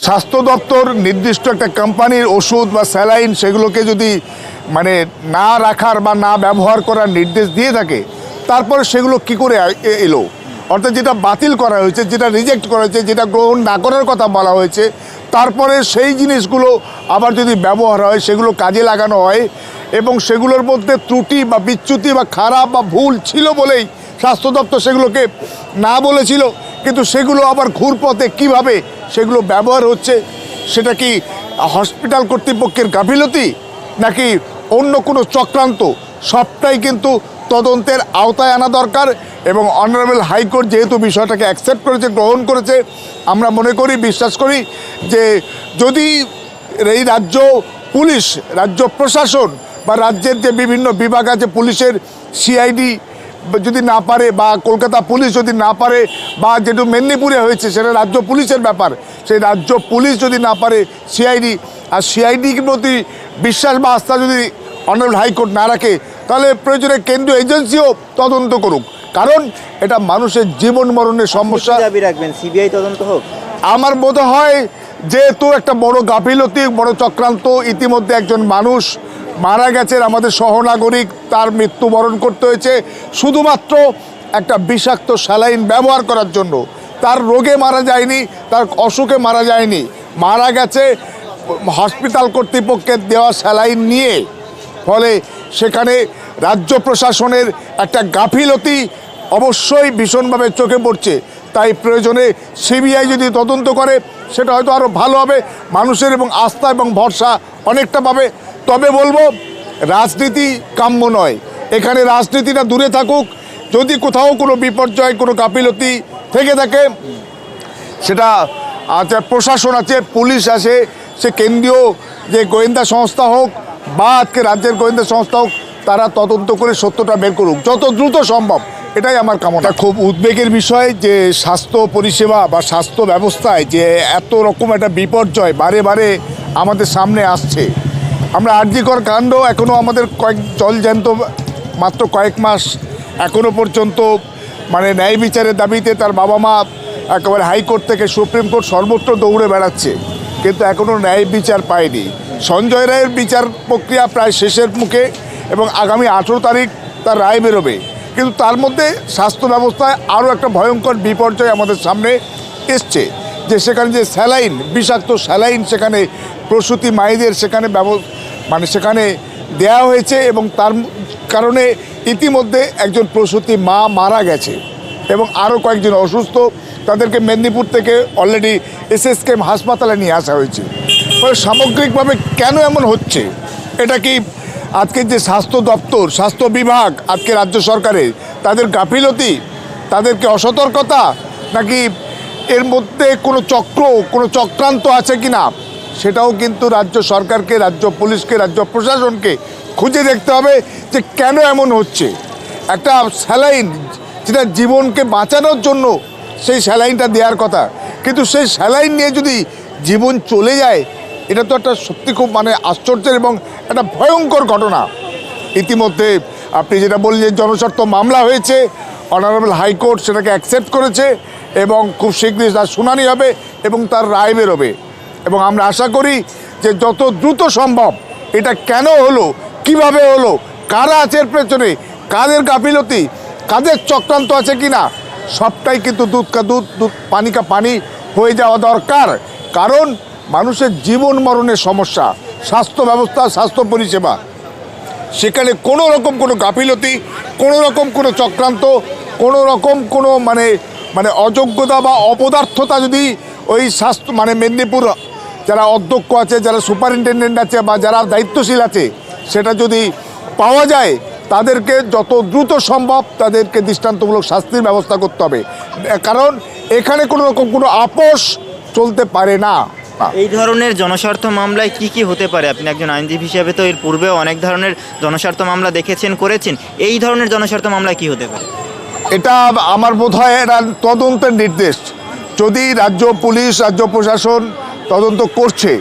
স্বাস্থ্য দপ্তর নির্দিষ্ট একটা কোম্পানির ওষুধ বা স্যালাইন সেগুলোকে যদি মানে না রাখার বা না ব্যবহার করার নির্দেশ দিয়ে থাকে, তারপরে সেগুলো কি করে এলো? অর্থাৎ যেটা বাতিল করা হয়েছে, যেটা রিজেক্ট করা হয়েছে, যেটা গ্রহণ না করার কথা বলা হয়েছে, তারপরে সেই জিনিসগুলো আবার যদি ব্যবহার হয়, সেগুলো কাজে লাগানো হয় এবং সেগুলোর মধ্যে ত্রুটি বা বিচ্যুতি বা খারাপ বা ভুল ছিল বলেই স্বাস্থ্য দপ্তর সেগুলোকে না বলেছিল, কিন্তু সেগুলো আবার ঘুরপথে কীভাবে সেগুলো ব্যবহার হচ্ছে, সেটা কি হসপিটাল কর্তৃপক্ষের গাফিলতি, নাকি অন্য কোনো চক্রান্ত? সবটাই কিন্তু তদন্তের আওতায় আনা দরকার এবং অনারেবল হাইকোর্ট যেহেতু বিষয়টাকে অ্যাকসেপ্ট করেছে, গ্রহণ করেছে, আমরা মনে করি, বিশ্বাস করি যে যদি এই রাজ্য পুলিশ, রাজ্য প্রশাসন বা রাজ্যের যে বিভিন্ন বিভাগ আছে, পুলিশের সিআইডি যদি না পারে বা কলকাতা পুলিশ যদি না পারে বা যেটু মেদিনীপুরে হয়েছে সেটা রাজ্য পুলিশের ব্যাপার। সেই রাজ্য পুলিশ যদি না পারে সিআইডি আর সিআইডির প্রতি বিশ্বাস বা আস্থা যদি অনারেবল হাইকোর্ট না রাখে তাহলে প্রয়োজনে কেন্দ্রীয় এজেন্সিও তদন্ত করুক। কারণ এটা মানুষের জীবন মরণের সমস্যা। দাবি রাখবেন? সিবিআই তদন্ত হোক? আমার বোধ হয় যেহেতু একটা বড় গাফিলতি বড় চক্রান্ত ইতিমধ্যে একজন মানুষ মারা গেছেন আমাদের সহনাগরিক, তার মৃত্যুবরণ করতে হয়েছে। শুধুমাত্র একটা বিষাক্ত স্যালাইন ব্যবহার করার জন্য। তার রোগে মারা যায়নি, তার অসুখে মারা যায়নি। মারা গেছে হসপিটাল কর্তৃপক্ষের দেওয়া স্যালাইন নিয়ে। ফলে সেখানে রাজ্য প্রশাসনের একটা গাফিলতি অবশ্যই ভীষণভাবে চোখে পড়ছে। তাই প্রয়োজনে সিবিআই যদি তদন্ত করে, সেটা হয়তো আরও ভালো হবে। মানুষের এবং আস্থা এবং ভরসা অনেকটা পাবে। তবে বলব, রাজনীতি কাম্য নয়। এখানে রাজনীতিটা দূরে থাকুক, যদি কোথাও কোনো বিপর্যয়, কোনো গাফিলতি থেকে থাকে, সেটা প্রশাসন আছে, পুলিশ আছে, সে কেন্দ্রীয় যে গোয়েন্দা সংস্থা হোক বা আজকে রাজ্যের গোয়েন্দা সংস্থা হোক, তারা তদন্ত করে সত্যটা বের করুক, যত দ্রুত সম্ভব। এটাই আমার কামনা। খুব উদ্বেগের বিষয় যে স্বাস্থ্য পরিষেবা বা স্বাস্থ্য ব্যবস্থায় যে এত রকম একটা বিপর্যয় বারে বারে আমাদের সামনে আসছে। আমরা আর্যিকর কাণ্ড এখনও আমাদের কয়েক জলজ্যান্ত মাত্র কয়েক মাস এখনও পর্যন্ত মানে ন্যায় বিচারের দাবিতে তার বাবা মা একেবারে হাইকোর্ট থেকে সুপ্রিম কোর্ট সর্বত্র দৌড়ে বেড়াচ্ছে, কিন্তু এখনও ন্যায় বিচার পায়নি। সঞ্জয় রায়ের বিচার প্রক্রিয়া প্রায় শেষের মুখে এবং আগামী আঠেরো তারিখ তার রায় বেরোবে। কিন্তু তার মধ্যে স্বাস্থ্য ব্যবস্থায় আরও একটা ভয়ঙ্কর বিপর্যয় আমাদের সামনে এসছে। যে সেখানে যে স্যালাইন, বিষাক্ত স্যালাইন সেখানে প্রসূতি মায়েদের সেখানে মানে সেখানে দেয়া হয়েছে এবং তার কারণে ইতিমধ্যে একজন প্রসূতি মা মারা গেছে এবং আরও কয়েকজন অসুস্থ। তাদেরকে মেদিনীপুর থেকে অলরেডি এসএসকেএম হাসপাতালে নিয়ে আসা হয়েছে। ফলে সামগ্রিকভাবে কেন এমন হচ্ছে? এটা কি আজকের যে স্বাস্থ্য দপ্তর, স্বাস্থ্য বিভাগ, আজকে রাজ্য সরকারের তাদের গাফিলতি, তাদেরকে অসতর্কতা, নাকি এর মধ্যে কোনো চক্র, কোনো চক্রান্ত আছে কি না সেটাও কিন্তু রাজ্য সরকারকে, রাজ্য পুলিশকে, রাজ্য প্রশাসনকে খুঁজে দেখতে হবে যে কেন এমন হচ্ছে। একটা স্যালাইন, যেটা জীবনকে বাঁচানোর জন্য সেই স্যালাইনটা দেওয়ার কথা। কিন্তু সেই স্যালাইন নিয়ে যদি জীবন চলে যায়, এটা তো একটা সত্যি খুব মানে আশ্চর্যের এবং একটা ভয়ঙ্কর ঘটনা। ইতিমধ্যে আপনি যেটা বললেন, জনস্বার্থ মামলা হয়েছে অনারেবল হাইকোর্ট সেটাকে অ্যাকসেপ্ট করেছে এবং খুব শীঘ্রই তার শুনানি হবে এবং তার রায় বেরোবে। এবং আমরা আশা করি যে যত দ্রুত সম্ভব এটা কেন হলো, কীভাবে হলো, কারা আছে এর পেছনে, কাদের গাফিলতি, কাদের চক্রান্ত আছে কি না সবটাই কিন্তু দুধ কা দুধ দুধ পানি কা পানি হয়ে যাওয়া দরকার। কারণ মানুষের জীবন মরণের সমস্যা, স্বাস্থ্য ব্যবস্থা, স্বাস্থ্য পরিষেবা। সেখানে কোনো রকম কোনো গাফিলতি, কোনো রকম কোনো চক্রান্ত কোনো রকম কোনো মানে মানে অযোগ্যতা বা অপদার্থতা যদি ওই স্বাস্থ্য মানে মেদিনীপুর যারা অধ্যক্ষ আছে, যারা সুপারিনটেন্ডেন্ট আছে বা যারা দায়িত্বশীল আছে, সেটা যদি পাওয়া যায়, তাদেরকে যত দ্রুত সম্ভব তাদেরকে দৃষ্টান্তমূলক শাস্তির ব্যবস্থা করতে হবে। কারণ এখানে কোনো রকম কোনো আপোষ চলতে পারে না। এই ধরনের জনস্বার্থ মামলায় কি কি হতে পারে? আপনি একজন আইনজীবী হিসাবে তো এর পূর্বেও অনেক ধরনের জনস্বার্থ মামলা দেখেছেন, করেছেন। এই ধরনের জনস্বার্থ মামলায় কি হতে পারে? এটা আমার বোধ হয় এটা তদন্তের নির্দেশ। যদি রাজ্য পুলিশ, রাজ্য প্রশাসন তদন্ত করছে,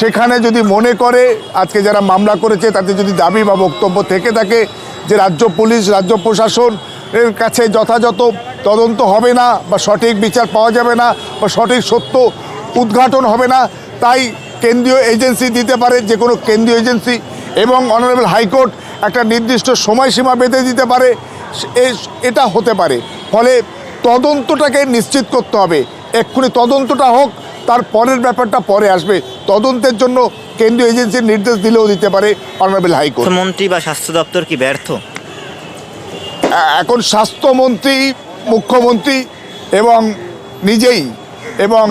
সেখানে যদি মনে করে আজকে যারা মামলা করেছে, তাতে যদি দাবি বা বক্তব্য থেকে থাকে যে রাজ্য পুলিশ, রাজ্য প্রশাসন এর কাছে যথাযথ তদন্ত হবে না বা সঠিক বিচার পাওয়া যাবে না বা সঠিক সত্য উদ্ঘাটন হবে না, তাই কেন্দ্রীয় এজেন্সি দিতে পারে যে কোনো কেন্দ্রীয় এজেন্সি এবং অনারেবল হাইকোর্ট একটা নির্দিষ্ট সময়সীমা বেঁধে দিতে পারে। এটা হতে পারে। ফলে তদন্তটাকে নিশ্চিত করতে হবে। এক্ষুনি তদন্তটা হোক তার পরের ব্যাপারটা পরে আসবে। তদন্তের জন্য কেন্দ্রীয় এজেন্সির নির্দেশ দিলেও দিতে পারে অনারেবল হাইকোর্ট। মন্ত্রী বা স্বাস্থ্য দপ্তর কি ব্যর্থ? এখন স্বাস্থ্যমন্ত্রী মুখ্যমন্ত্রী এবং নিজেই এবং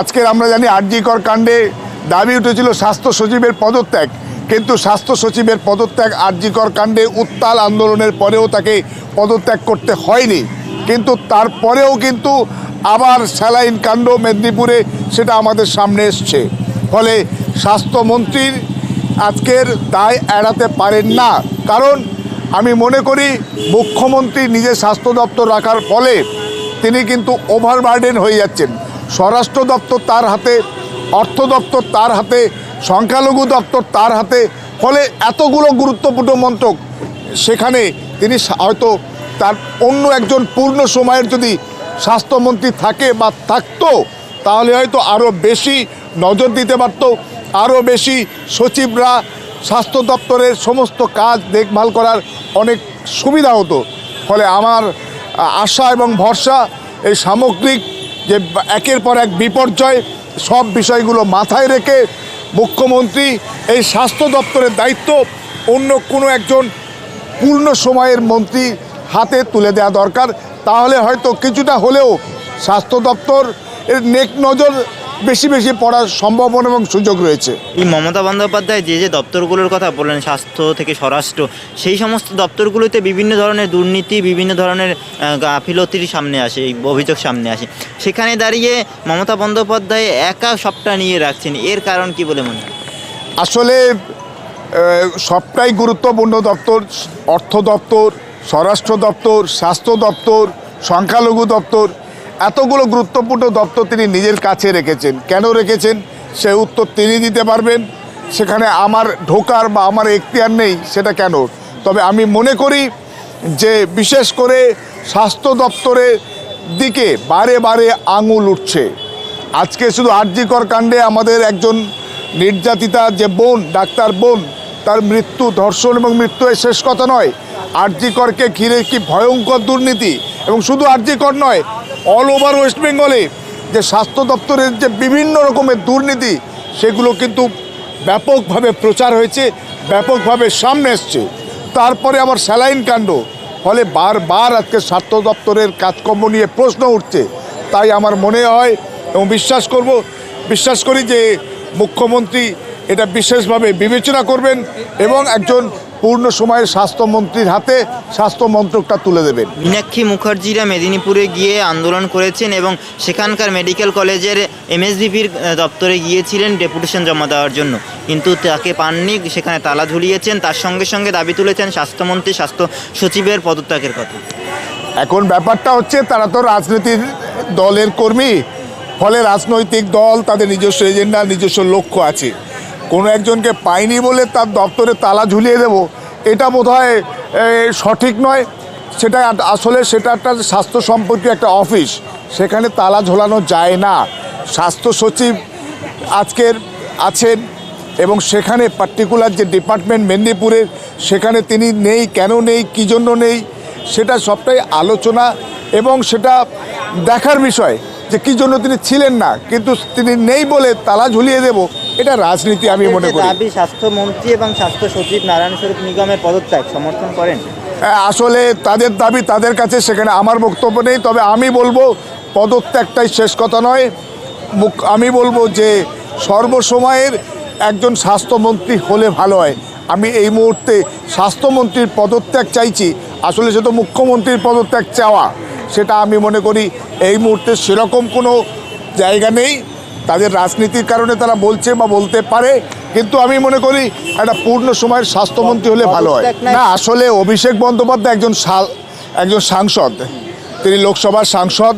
আজকের আমরা জানি আরজিকর কাণ্ডে দাবি উঠেছিল স্বাস্থ্য সচিবের পদত্যাগ। কিন্তু স্বাস্থ্য সচিবের পদত্যাগ আরজিকর কাণ্ডে উত্তাল আন্দোলনের পরেও তাকে পদত্যাগ করতে হয়নি। কিন্তু তারপরেও কিন্তু আবার স্যালাইন কাণ্ড মেদিনীপুরে সেটা আমাদের সামনে এসছে। ফলে স্বাস্থ্যমন্ত্রীর আজকের দায় এড়াতে পারেন না। কারণ আমি মনে করি, মুখ্যমন্ত্রী নিজে স্বাস্থ্য দপ্তর রাখার ফলে তিনি কিন্তু ওভারবার্ডেন হয়ে যাচ্ছেন। স্বরাষ্ট্র দপ্তর তার হাতে, অর্থ দপ্তর তার হাতে সংখ্যালঘু দপ্তর তার হাতে, ফলে এতগুলো গুরুত্বপূর্ণ মন্ত্রক সেখানে তিনি হয়তো তার অন্য একজন পূর্ণ সময়ের যদি স্বাস্থ্যমন্ত্রী থাকে বা থাকতো, তাহলে হয়তো আরও বেশি নজর দিতে পারতো আরও বেশি সচিবরা স্বাস্থ্য দপ্তরের সমস্ত কাজ দেখভাল করার অনেক সুবিধা হতো। ফলে আমার আশা এবং ভরসা, এই সামগ্রিক যে একের পর এক বিপর্যয়, সব বিষয়গুলো মাথায় রেখে মুখ্যমন্ত্রী, এই স্বাস্থ্য দপ্তরের দায়িত্ব অন্য কোনো একজন পূর্ণ সময়ের মন্ত্রী হাতে তুলে দেওয়া দরকার। তাহলে হয়তো কিছুটা হলেও স্বাস্থ্য দপ্তর এর নেক নজর বেশি বেশি পড়ার সম্ভাবনা এবং সুযোগ রয়েছে। এই মমতা বন্দ্যোপাধ্যায় যে যে দপ্তরগুলোর কথা বললেন স্বাস্থ্য থেকে স্বরাষ্ট্র সেই সমস্ত দপ্তরগুলোতে বিভিন্ন ধরনের দুর্নীতি বিভিন্ন ধরনের গাফিলতির সামনে আসে এই অভিযোগ সামনে আসে। সেখানে দাঁড়িয়ে মমতা বন্দ্যোপাধ্যায় একা সবটা নিয়ে রাখছেন এর কারণ কি বলে মনে হয়? আসলে সবটাই গুরুত্বপূর্ণ দপ্তর অর্থ দপ্তর স্বরাষ্ট্র দপ্তর স্বাস্থ্য দপ্তর সংখ্যালঘু দপ্তর এতগুলো গুরুত্বপূর্ণ দপ্তর তিনি নিজের কাছে রেখেছেন। কেন রেখেছেন? সে উত্তর তিনি দিতে পারবেন। সেখানে আমার ঢোকার বা আমার এখতিয়ার নেই, সেটা কেন? তবে আমি মনে করি যে বিশেষ করে স্বাস্থ্য দপ্তরের দিকে বারে বারে আঙুল উঠছে। আজকে শুধু আরজিকর কাণ্ডে আমাদের একজন নির্যাতিতা যে বোন, ডাক্তার বোন, তার মৃত্যু ধর্ষণ এবং মৃত্যু শেষ কথা নয়। আরজিকরকে ঘিরে কি ভয়ঙ্কর দুর্নীতি? এবং শুধু আর জি আরজিকর নয় অল ওভার ওয়েস্ট বেঙ্গলে যে স্বাস্থ্য দপ্তরের যে বিভিন্ন রকমের দুর্নীতি, সেগুলো কিন্তু ব্যাপকভাবে প্রচার হয়েছে, ব্যাপকভাবে সামনে এসছে। তারপরে আবার স্যালাইন কাণ্ড, ফলে বারবার আজকে স্বাস্থ্য দপ্তরের কাজকর্ম নিয়ে প্রশ্ন উঠছে। তাই আমার মনে হয় এবং বিশ্বাস করব, বিশ্বাস করি যে মুখ্যমন্ত্রী এটা বিশেষভাবে বিবেচনা করবেন এবং একজন পূর্ণ সময়ের স্বাস্থ্যমন্ত্রীর হাতে স্বাস্থ্য মন্ত্রকটা তুলে দেবেন। মীনাক্ষী মুখার্জিরা মেদিনীপুরে গিয়ে আন্দোলন করেছেন এবং সেখানকার মেডিকেল কলেজের এমএসডিপির দপ্তরে গিয়েছিলেন ডেপুটেশন জমা দেওয়ার জন্য। কিন্তু তাকে পাননি সেখানে তালা ঝুলিয়েছেন তার সঙ্গে সঙ্গে দাবি তুলেছেন স্বাস্থ্যমন্ত্রী স্বাস্থ্য সচিবের পদত্যাগের কথা। এখন ব্যাপারটা হচ্ছে তারা তো রাজনীতির দলের কর্মী ফলে রাজনৈতিক দল তাদের নিজস্ব এজেন্ডা নিজস্ব লক্ষ্য আছে। কোনো একজনকে পাইনি বলে তার দপ্তরে তালা ঝুলিয়ে দেব এটা এ, সঠিক নয়। সেটা আসলে সেটা একটা স্বাস্থ্য সম্পর্কীয় একটা অফিস সেখানে তালা ঝোলানো যায় না। স্বাস্থ্য সচিব আজকের আছেন এবং সেখানে পার্টিকুলার যে ডিপার্টমেন্ট মেদিনীপুরের সেখানে তিনি নেই কেন নেই কী জন্য নেই সেটা সবটাই আলোচনা এবং সেটা দেখার বিষয় যে কী জন্য তিনি ছিলেন না কিন্তু তিনি নেই বলে তালা ঝুলিয়ে দেব এটা রাজনীতি আমি মনে করি। দাবি স্বাস্থ্যমন্ত্রী এবং স্বাস্থ্য সচিব নারায়ণ স্বরূপ নিগমের পদত্যাগ সমর্থন করেন? হ্যাঁ, আসলে তাদের দাবি তাদের কাছে সেখানে আমার বক্তব্য নেই তবে আমি বলব পদত্যাগটাই শেষ কথা নয়। মুখ আমি বলব যে সর্বসময়ের একজন স্বাস্থ্যমন্ত্রী হলে ভালো হয়। আমি এই মুহূর্তে স্বাস্থ্যমন্ত্রীর পদত্যাগ চাইছি। আসলে সে তো মুখ্যমন্ত্রীর পদত্যাগ চাওয়া। সেটা আমি মনে করি এই মুহূর্তে সেরকম কোনো জায়গা নেই। তাদের রাজনীতির কারণে তারা বলছে বা বলতে পারে কিন্তু আমি মনে করি একটা পূর্ণ সময়ের স্বাস্থ্যমন্ত্রী হলে ভালো হয়। না আসলে অভিষেক বন্দ্যোপাধ্যায় একজন সা- একজন সাংসদ। তিনি লোকসভার সাংসদ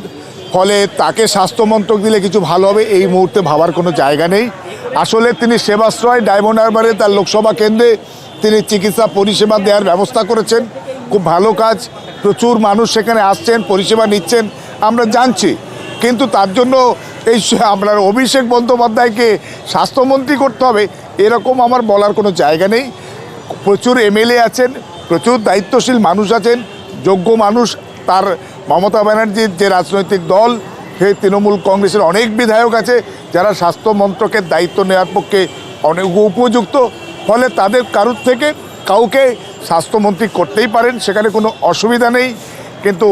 ফলে তাকে স্বাস্থ্যমন্ত্রক দিলে কিছু ভালো হবে এই মুহূর্তে ভাবার কোনো জায়গা নেই। আসলে তিনি সেবাশ্রয় ডায়মন্ড হারবারে তার লোকসভা কেন্দ্রে তিনি চিকিৎসা পরিষেবা দেওয়ার ব্যবস্থা করেছেন। খুব ভালো কাজ প্রচুর মানুষ সেখানে আসছেন পরিষেবা নিচ্ছেন আমরা জানছি। কিন্তু তার জন্য এই আপনার অভিষেক বন্দ্যোপাধ্যায়কে স্বাস্থ্যমন্ত্রী করতে হবে, এরকম আমার বলার কোনো জায়গা নেই। প্রচুর এমএলএ আছেন, প্রচুর দায়িত্বশীল মানুষ আছেন, যোগ্য মানুষ, তার মমতা ব্যানার্জির যে রাজনৈতিক দল সেই তৃণমূল কংগ্রেসের অনেক বিধায়ক আছে, যারা স্বাস্থ্য মন্ত্রকের দায়িত্ব নেওয়ার পক্ষে অনেক উপযুক্ত, ফলে তাদের কারুর থেকে কাউকে স্বাস্থ্যমন্ত্রী করতেই পারেন, সেখানে কোনো অসুবিধা নেই। কিন্তু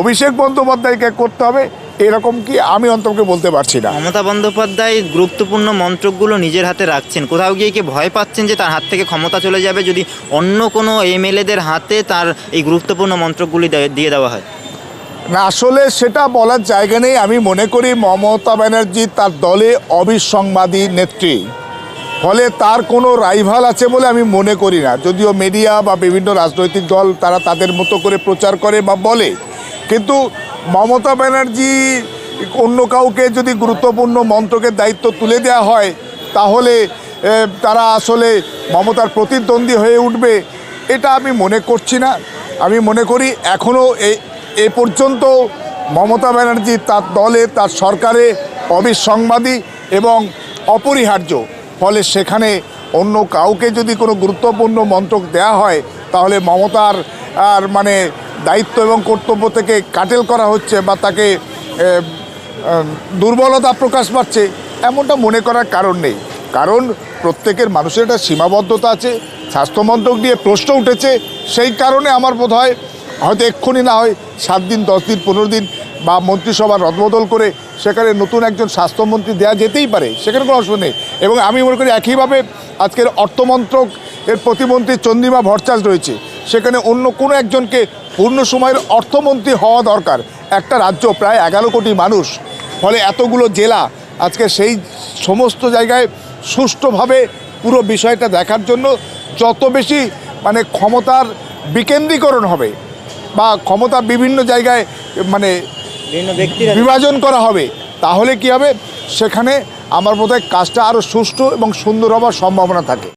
অভিষেক বন্দ্যোপাধ্যায়কে করতে হবে এরকম কি আমি অন্তকে বলতে পারছি না। মমতা বন্দ্যোপাধ্যায় গুরুত্বপূর্ণ মন্ত্রকগুলো নিজের হাতে রাখছেন। কোথাও গিয়ে কি ভয় পাচ্ছেন যে তার হাত থেকে ক্ষমতা চলে যাবে যদি অন্য কোনো এমএলএদের হাতে তার এই গুরুত্বপূর্ণ মন্ত্রকগুলি দিয়ে দেওয়া হয়? না আসলে সেটা বলার জায়গা নেই। আমি মনে করি মমতা ব্যানার্জি তার দলে অবিসংবাদী নেত্রী। ফলে তার কোনো রাইভাল আছে বলে আমি মনে করি না। যদিও মিডিয়া বা বিভিন্ন রাজনৈতিক দল তারা তাদের মতো করে প্রচার করে বা বলে। কিন্তু মমতা ব্যানার্জি অন্য কাউকে যদি গুরুত্বপূর্ণ মন্ত্রকের দায়িত্ব তুলে দেওয়া হয়, তাহলে তারা আসলে মমতার প্রতিদ্বন্দ্বী হয়ে উঠবে, এটা আমি মনে করছি না। আমি মনে করি এখনও এ পর্যন্ত মমতা ব্যানার্জি তার দলে, তার সরকারে অবিসংবাদী এবং অপরিহার্য। ফলে সেখানে অন্য কাউকে যদি কোনো গুরুত্বপূর্ণ মন্ত্রক দেয়া হয়, তাহলে মমতার আর মানে দায়িত্ব এবং কর্তব্য থেকে কাটেল করা হচ্ছে বা তাকে দুর্বলতা প্রকাশ পাচ্ছে, এমনটা মনে করার কারণ নেই। কারণ প্রত্যেকের মানুষের একটা সীমাবদ্ধতা আছে, স্বাস্থ্যমন্ত্রক নিয়ে প্রশ্ন উঠেছে, সেই কারণে আমার বোধ হয় হয়তো এক্ষুনি না হয় সাত দিন, দশ দিন, পনেরো দিন বা মন্ত্রিসভা রদবদল করে সেখানে নতুন একজন স্বাস্থ্যমন্ত্রী দেওয়া যেতেই পারে, সেখানে কোনো অসুবিধা নেই। এবং আমি মনে করি একইভাবে আজকের অর্থমন্ত্রক এর প্রতিমন্ত্রী চন্দ্রিমা ভট্টাচ রয়েছে, সেখানে অন্য কোনো একজনকে পূর্ণ সময়ের অর্থমন্ত্রী হওয়া দরকার। একটা রাজ্য প্রায় এগারো কোটি মানুষ ফলে এতগুলো জেলা আজকে সেই সমস্ত জায়গায় সুষ্ঠুভাবে পুরো বিষয়টা দেখার জন্য যত বেশি মানে ক্ষমতার বিকেন্দ্রীকরণ হবে বা ক্ষমতা বিভিন্ন জায়গায় মানে বিভাজন করা হবে তাহলে কি হবে? সেখানে আমার বোধহয় কাজটা আরও সুষ্ঠু এবং সুন্দর হওয়ার সম্ভাবনা থাকে।